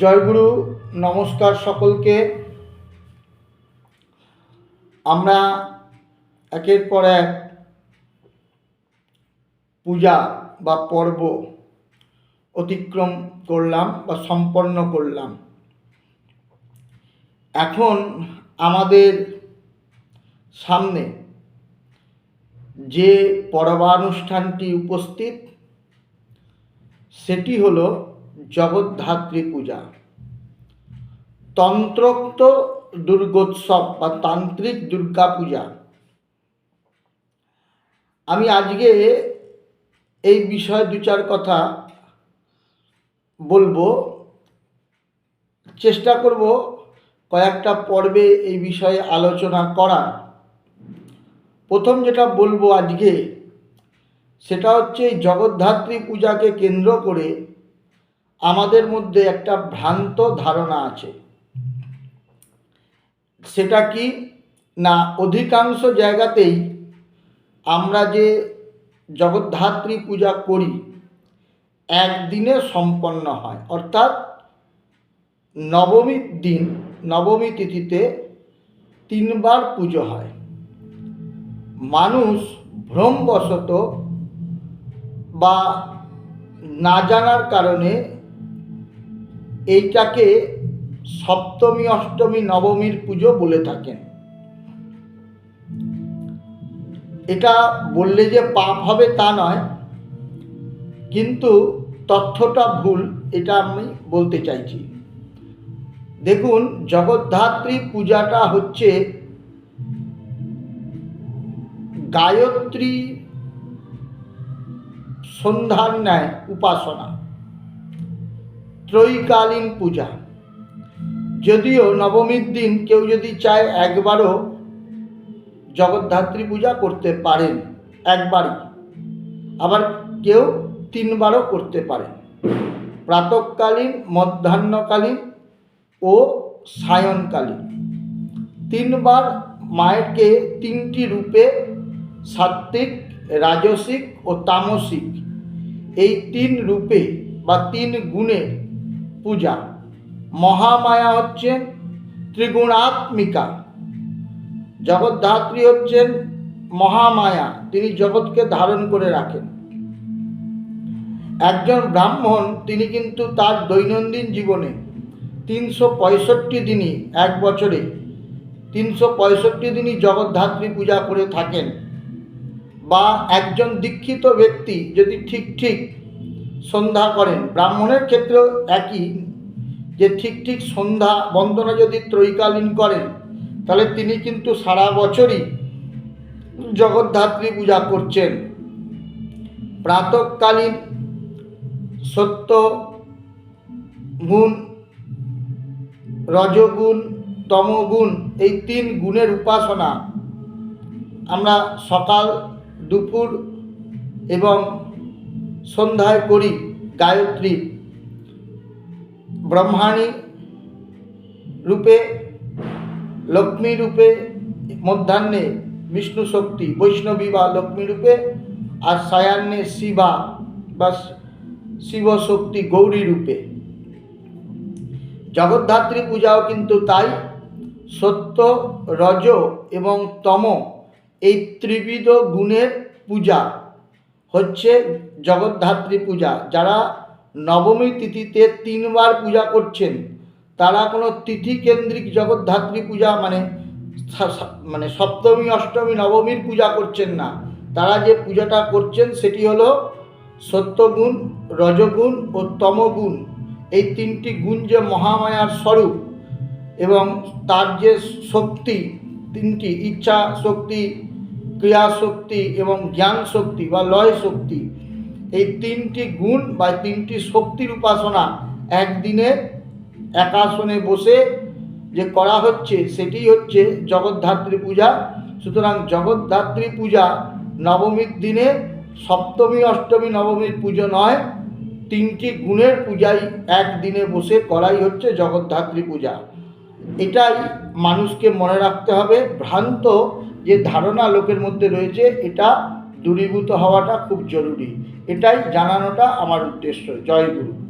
জয়গুরু, নমস্কার সকলকে। আমরা একের পর এক পূজা বা পর্ব অতিক্রম করলাম বা সম্পন্ন করলাম। এখন আমাদের সামনে যে পরবানুষ্ঠানটি উপস্থিত, সেটি হলো জগদ্ধাত্রী পূজা। তন্ত্রোক্ত দুর্গোৎসব বা তান্ত্রিক দুর্গা পূজা। আমি আজকে এই বিষয়ে দু চার কথা বলব। চেষ্টা করব কয়েকটা পর্বে এই বিষয়ে আলোচনা করার। প্রথম যেটা বলব আজকে, সেটা হচ্ছে এই জগদ্ধাত্রী পূজাকে কেন্দ্র করে আমাদের মধ্যে একটা ভ্রান্ত ধারণা আছে। সেটা কি? না, অধিকাংশ জায়গাতেই আমরা যে জগদ্ধাত্রী পূজা করি, একদিনে সম্পন্ন হয়। অর্থাৎ নবমীর দিন, নবমী তিথিতে তিনবার পুজো হয়। মানুষ ভ্রমবশত বা না জানার কারণে এইটাকে সপ্তমী, অষ্টমী, নবমীর পুজো বলে থাকেন। এটা বললে যে পাপ হবে তা নয়, কিন্তু তথ্যটা ভুল, এটা আমি বলতে চাইছি। দেখুন, জগদ্ধাত্রী পূজাটা হচ্ছে গায়ত্রী সন্ধ্যার ন্যায় উপাসনা। ত্রৈকালীন পূজা। যদিও নবমীর দিন কেউ যদি চায় একবারও জগদ্ধাত্রী পূজা করতে পারেন, একবারই। আবার কেউ তিনবারও করতে পারেন। প্রাতকালীন, মধ্যাহ্নকালীন ও সায়নকালীন। তিনবার মায়েরকে তিনটি রূপে সাত্ত্বিক, রাজসিক ও তামসিক। এই তিন রূপে বা তিন গুণের পূজা। মহামায়া হচ্ছেন ত্রিগুণাত্মিকা। জগদ্ধাত্রী হচ্ছেন মহামায়া। তিনি জগৎকে ধারণ করে রাখেন। একজন ব্রাহ্মণ, তিনি কিন্তু তার দৈনন্দিন জীবনে তিনশো পঁয়ষট্টি দিনই এক বছরে তিনশো পঁয়ষট্টি দিনই জগদ্ধাত্রী পূজা করে থাকেন। বা একজন দীক্ষিত ব্যক্তি যদি ঠিক ঠিক সন্ধ্যা করেন। ব্রাহ্মণের ক্ষেত্রেও একই যে ঠিক ঠিক সন্ধ্যা বন্দনা যদি ত্রৈকালীন করেন, তাহলে তিনি কিন্তু সারা বছরই জগদ্ধাত্রী পূজা করছেন। প্রাতকালীন সত্য গুণ, রজগুণ, তমগুণ এই তিন গুণের উপাসনা আমরা সকাল, দুপুর এবং সন্ধ্যায় করি গায়ত্রী। ব্রহ্মাণী রূপে, লক্ষ্মী রূপে, মধ্যাহ্নে বিষ্ণু শক্তি, বৈষ্ণবী বা লক্ষ্মী রূপে, আর সায়ান্নে শিবা বা শিব শক্তি, গৌরী রূপে। জগদ্ধাত্রী পূজাও কিন্তু তাই। সত্য, রজ এবং তম এই ত্রিবিধ গুণের পূজা। হচ্ছে জগদ্ধাত্রী পূজা। যারা নবমী তিথিতে তিনবার পূজা করছেন, তারা কোনো তিথি কেন্দ্রিক জগদ্ধাত্রী পূজা মানে মানে সপ্তমী, অষ্টমী, নবমীর পূজা করছেন না। তারা যে পূজাটা করছেন সেটি হলো সত্যগুণ, রজগুণ ও তমগুণ। এই তিনটি গুণ যে মহামায়ার স্বরূপ এবং তার যে শক্তি, তিনটি ইচ্ছা, শক্তি ক্রিয়া শক্তি এবং জ্ঞান শক্তি বা লয় শক্তি এই তিনটি গুণ বা তিনটি শক্তির উপাসনা একদিনে একাসনে বসে যে করা হচ্ছে, সেটি হচ্ছে জগদ্ধাত্রী পূজা। সুতরাং জগদ্ধাত্রী পূজা নবমীর দিনে সপ্তমী, অষ্টমী, নবমীর পুজো নয়, তিনটি গুণের পূজাই একদিনে বসে করাই হচ্ছে জগদ্ধাত্রী পূজা। এটাই মানুষকে মনে রাখতে হবে। ভ্রান্ত যে ধারণা লোকের মধ্যে রয়েছে, এটা দূরীভূত হওয়াটা খুব জরুরি। এটাই জানানোটা আমার উদ্দেশ্য। জয় গুরু।